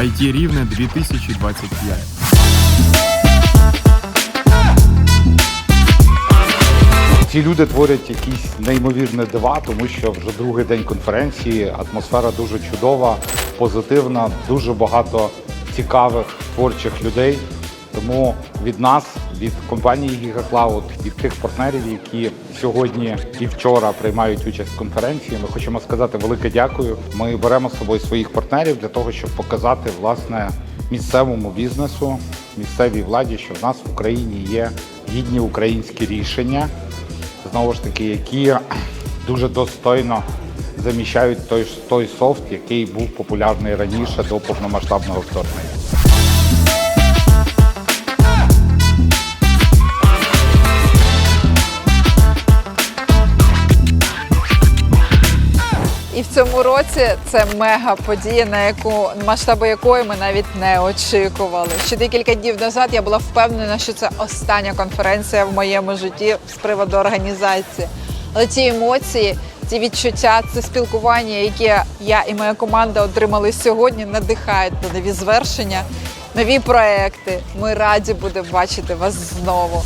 IT Рівне 2025. Ці люди творять якісь неймовірне дива, тому що вже другий день конференції, атмосфера дуже чудова, позитивна, дуже багато цікавих творчих людей. Тому від нас, від компанії GigaCloud, від тих партнерів, які сьогодні і вчора приймають участь в конференції, ми хочемо сказати велике дякую. Ми беремо з собою своїх партнерів для того, щоб показати власне місцевому бізнесу, місцевій владі, що в нас в Україні є гідні українські рішення знову ж таки, які дуже достойно заміщають той, той софт, який був популярний раніше до повномасштабного вторгнення. І в цьому році це мега подія, на яку масштаби якої ми навіть не очікували. Ще декілька днів назад я була впевнена, що це остання конференція в моєму житті з приводу організації. Але ці емоції, ці відчуття, це спілкування, яке я і моя команда отримали сьогодні, надихають на нові звершення, нові проекти. Ми раді будемо бачити вас знову.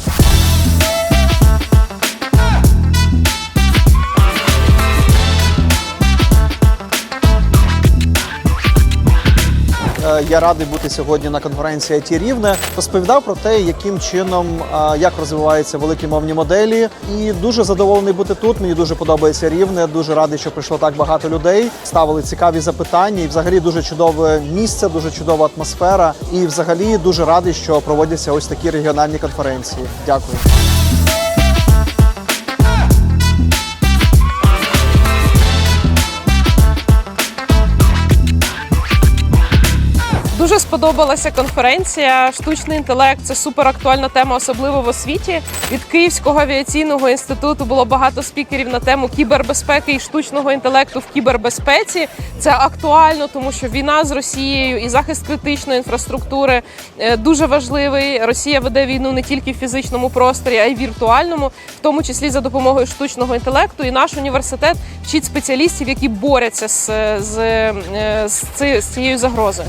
Я радий бути сьогодні на конференції IT Рівне. Розповідав про те, яким чином е, як розвиваються великі мовні моделі. І дуже задоволений бути тут. Мені дуже подобається рівне. Дуже радий, що прийшло так багато людей. Ставили цікаві запитання. І взагалі дуже чудове місце, дуже чудова атмосфера. І взагалі дуже радий, що проводяться ось такі регіональні конференції. Дякую. Дуже сподобалася конференція. Штучний інтелект це супер актуальна тема, особливо в освіті. Від Київського авіаційного інституту було багато спікерів на тему кібербезпеки і штучного інтелекту в кібербезпеці. Це актуально, тому що війна з Росією і захист критичної інфраструктури е, дуже важливий. Росія веде війну не тільки в фізичному просторі, а й віртуальному, в тому числі за допомогою штучного інтелекту. І наш університет вчить спеціалістів, які борються з, з, е, з, з цією загрозою.